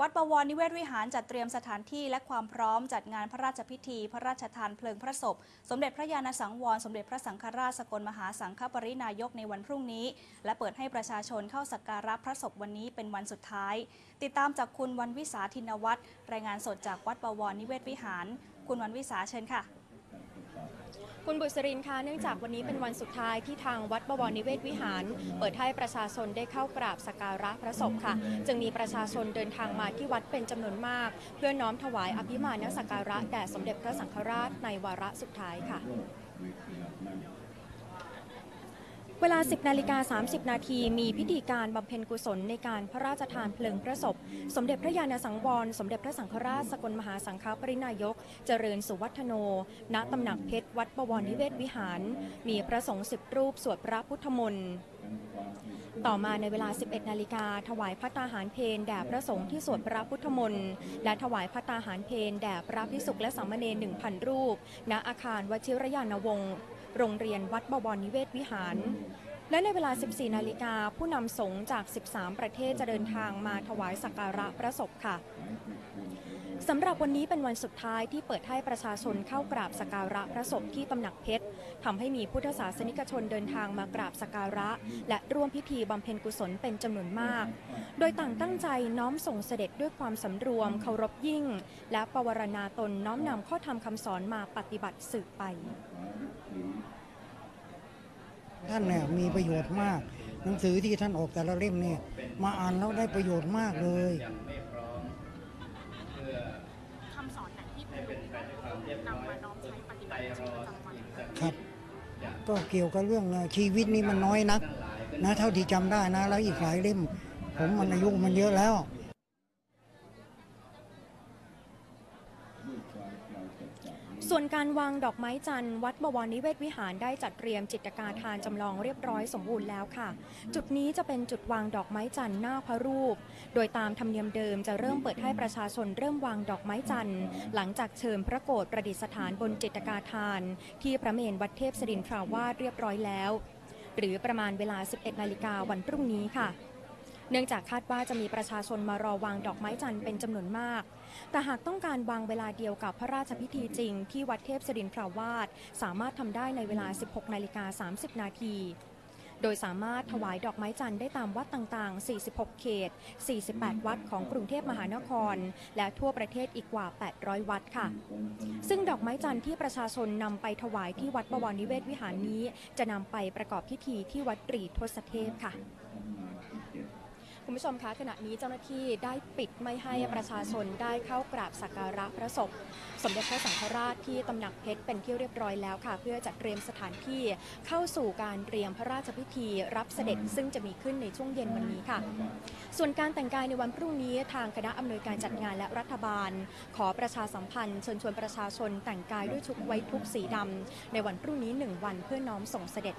วัดบวรนิเวศวิหารจัดเตรียมสถานที่และความพร้อมจัดงานพระราชพิธี พระราชทานเพลิงพระศพ สมเด็จพระญาณสังวร สมเด็จพระสังฆราชสกลมหาสังฆปรินายกในวันพรุ่งนี้ และเปิดให้ประชาชนเข้าสักการะพระศพวันนี้เป็นวันสุดท้าย ติดตามจากคุณวันวิสาธินวัตรรายงานสดจากวัดบวรนิเวศวิหาร คุณวันวิสาเชิญค่ะ คุณบุษรินคะเนื่องจากวันนี้เป็นวันสุดท้ายที่ทางวัดบวรนิเวศวิหาร เปิดให้ประชาชนได้เข้ากราบสักการะพระศพค่ะ จึงมีประชาชนเดินทางมาที่วัดเป็นจำนวนมาก เพื่อน้อมถวายอภิมานสักการะแด่สมเด็จพระสังฆราชในวาระสุดท้ายค่ะ เวลา 10นาฬิกา30 นาทีมีพิธีการบำเพ็ญกุศลในการพระราชทานเพลิงพระศพ สมเด็จพระญาณสังวร สมเด็จพระสังฆราชสกลมหาสังฆปรินายก เจริญสุวัฒโน ณตำหนักเพชรวัดบวรนิเวศวิหาร มีพระสงฆ์สิบรูปสวดพระพุทธมนต์ต่อมาในเวลา 11 นาฬิกา ถวายพระตาหารเพลแด่พระสงฆ์ที่สวดพระพุทธมนต์ และถวายพระตาหารเพลแด่พระภิกษุและสามเณร1,000 รูป ณ อาคารวชิรยานวงศ์ โรงเรียนวัดบวรนิเวศวิหาร และในเวลา 14 นาฬิกาผู้นำสงฆ์จาก 13 ประเทศจะเดินทางมาถวายสักการะพระศพค่ะ สำหรับวันนี้เป็นวันสุดท้ายที่เปิดให้ประชาชนเข้ากราบสการะพระศพที่ตำหนักเพชรทำให้มีพุทธศาสนิกชนเดินทางมากราบสการะ และร่วมพิธีบำเพ็ญกุศลเป็นจำนวนมาก โดยต่างตั้งใจน้อมส่งเสด็จด้วยความสำรวมเคารพยิ่ง และปวารณาตนน้อมนำข้อธรรมคำสอนมาปฏิบัติสืบไป ท่านเนี่ยมีประโยชน์มาก หนังสือที่ท่านออกแต่ละเล่มเนี่ยมาอ่านแล้วได้ประโยชน์มากเลย ที่คุณลุงนำมาน้อมใช้ปฏิบัติในชีวิตประจำวันครับ ก็เกี่ยวกับเรื่องชีวิตนี้มันน้อยนัก นะเท่าที่จำได้นะ แล้วอีกหลายเล่ม ผมมันอายุมันเยอะแล้ว ส่วนการวางดอกไม้จันทร์วัดบวรนิเวศวิหารได้จัดเตรียมจิตกาทานจำลองเรียบร้อยสมบูรณ์แล้วค่ะ จุดนี้จะเป็นจุดวางดอกไม้จันทร์หน้าพระรูป โดยตามธรรมเนียมเดิมจะเริ่มเปิดให้ประชาชนเริ่มวางดอกไม้จันทร์หลังจากเชิญพระโกรธประดิษฐานบนจิตกาทาน ที่พระเมรุวัดเทพศรินทราวาสเรียบร้อยแล้ว หรือประมาณเวลา 11 นาฬิกาวันพรุ่งนี้ค่ะ เนื่องจากคาดว่าจะมีประชาชนมารอวางดอกไม้จันทร์เป็นจำนวนมาก แต่หากต้องการวางเวลาเดียวกับพระราชพิธีจริง ที่วัดเทพศิรินทราวาสสามารถทำได้ในเวลา 16 นาฬิกา 30 นาทีโดยสามารถถวายดอกไม้จันทร์ได้ตามวัดต่างๆ 46 เขต 48 วัดของกรุงเทพมหานคร และทั่วประเทศอีกกว่า 800 วัดค่ะ ซึ่งดอกไม้จันทร์ที่ประชาชนนำไปถวายที่วัดบวรนิเวศวิหารนี้ จะนำไปประกอบพิธีที่วัดตรีทศเทพค่ะ คุณผู้ชมคะขณะนี้เจ้าหน้าที่ได้ปิดไม่ให้ประชาชนได้เข้ากราบสักการะพระศพ สมเด็จพระสังฆราชที่ตำหนักเพชรเป็นที่เรียบร้อยแล้วค่ะ เพื่อจัดเตรียมสถานที่เข้าสู่การเตรียมพระราชพิธี รับเสด็จซึ่งจะมีขึ้นในช่วงเย็นวันนี้ค่ะ ส่วนการแต่งกายในวันพรุ่งนี้ทางคณะอำนวยการจัดงานและรัฐบาล ขอประชาสัมพันธ์เชิญชวนประชาชนแต่งกายด้วยชุดไว้ทุกข์สีดำในวันพรุ่งนี้หนึ่งวันเพื่อน้อมส่งเสด็จ